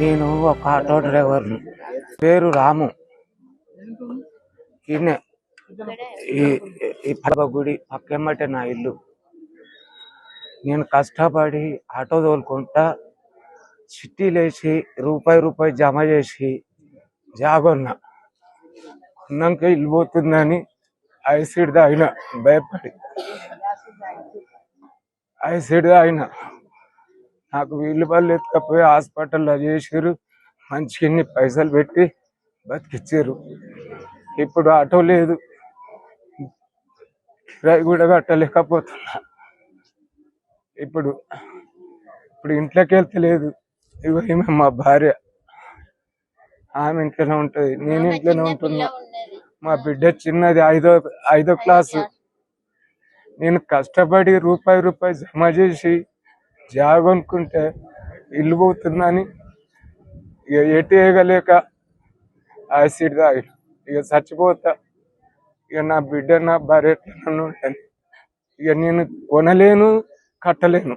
నేను ఒక ఆటో డ్రైవర్ని. పేరు రాము. ఈయన ఈ ఈ పడవ గుడి పక్కెమ్మటే నా ఇల్లు. నేను కష్టపడి ఆటో తోలుకుంటా చిట్టీలేసి రూపాయి రూపాయి జమ చేసి జాగొన్నా. ఉన్నాక ఇల్లు పోతుందని ఐసీడ్ తాగిన భయపడి. ఐసీడ్ తాగిన. నాకు వీళ్ళు వాళ్ళు ఎత్తుకపోయి హాస్పిటల్లో చేసారు మంచిగా ఇన్ని పైసలు పెట్టి బతికిచ్చారు ఇప్పుడు ఆటో లేదు. కిరాయి కూడా కట్టలేకపోతున్నా. ఇప్పుడు ఇప్పుడు ఇంట్లోకి వెళ్తలేదు ఇగో ఈమె మా భార్య. ఆమె ఇంట్లోనే ఉంటది. నేను ఇంట్లోనే ఉంటున్నా. మా బిడ్డ చిన్నది ఐదో ఐదో క్లాసు. నేను కష్టపడి రూపాయి రూపాయి జమ చేసి జాగనుకుంటే ఇల్లు పోతుందని ఇక ఎటు వేయగలేక యాసిడ్ తాగి ఇక చచ్చిపోతా. ఇక నా బిడ్డ నా భార్య ఉంటాను ఇక నేను కొనలేను కట్టలేను.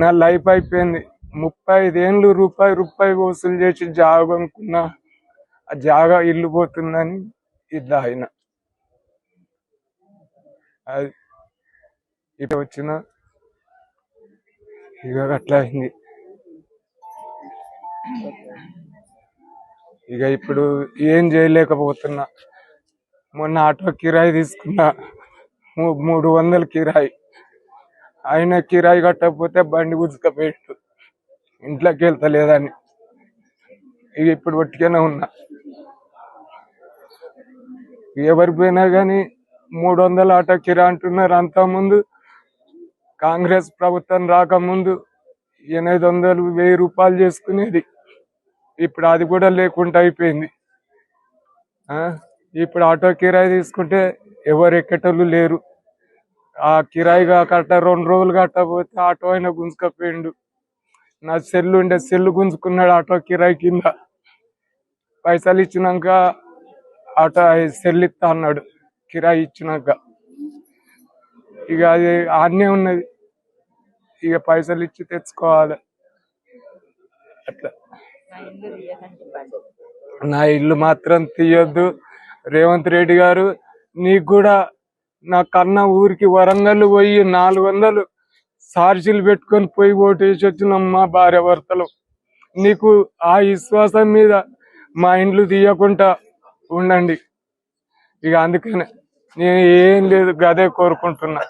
నా లైఫ్ అయిపోయింది. ముప్పై ఐదేళ్ళు రూపాయి రూపాయి వసూలు చేసి జాగ అనుకున్నా ఆ జాగా ఇల్లు పోతుందని ఇది ఆయన అది ఇటు వచ్చిన ఇక అట్లా అయింది. ఇక ఇప్పుడు ఏం చేయలేకపోతున్నా. మొన్న ఆటో కిరాయి తీసుకున్నా. మూడు వందలు కిరాయి. ఆయన కిరాయి కట్టకపోతే బండి గుంజుకపోయిండు ఇంట్లోకి వెళ్తలేదని. ఇక ఇప్పుడు ఒట్టిగానే ఉన్నా. ఎవరికి పోయినా కానీ మూడు వందల ఆటో కిరా అంటున్నారు అంతకుముందు. ముందు కాంగ్రెస్ ప్రభుత్వం రాకముందు ఎనిమిది వందలు వెయ్యి రూపాయలు చేసుకునేది. ఇప్పుడు అది కూడా లేకుండా అయిపోయింది. ఆ? ఇప్పుడు ఆటో కిరాయి తీసుకుంటే ఎవరు ఎక్కేటోళ్ళు లేరు. ఆ కిరాయిగా కట్ట రెండు రోజులు కట్టకపోతే ఆటో అయినా గుంజుకపోయిండు. నా సెల్లు ఉండే సెల్లు గుంజుకున్నాడు ఆటో కిరాయి కింద. పైసలు ఇచ్చినాక ఆటో సెల్ ఇస్తా అన్నాడు. కిరాయి ఇచ్చినాక. ఇక అది ఆన్నే ఉన్నది. ఇక పైసలు ఇచ్చి తెచ్చుకోవాలి. అట్లా. నా ఇల్లు మాత్రం తీయొద్దు. రేవంత్ రెడ్డి గారు నీకు కూడా నా కన్నా ఊరికి వరంగల్ పోయి నాలుగు వందలు సార్జీలు పెట్టుకొని పోయి ఓటు వేసి వచ్చినాం మా భార్య భర్తలు. నీకు ఆ విశ్వాసం మీద మా ఇండ్లు తీయకుండా ఉండండి. ఇక అందుకనే నేను ఏం లేదు గదే కోరుకుంటున్నా.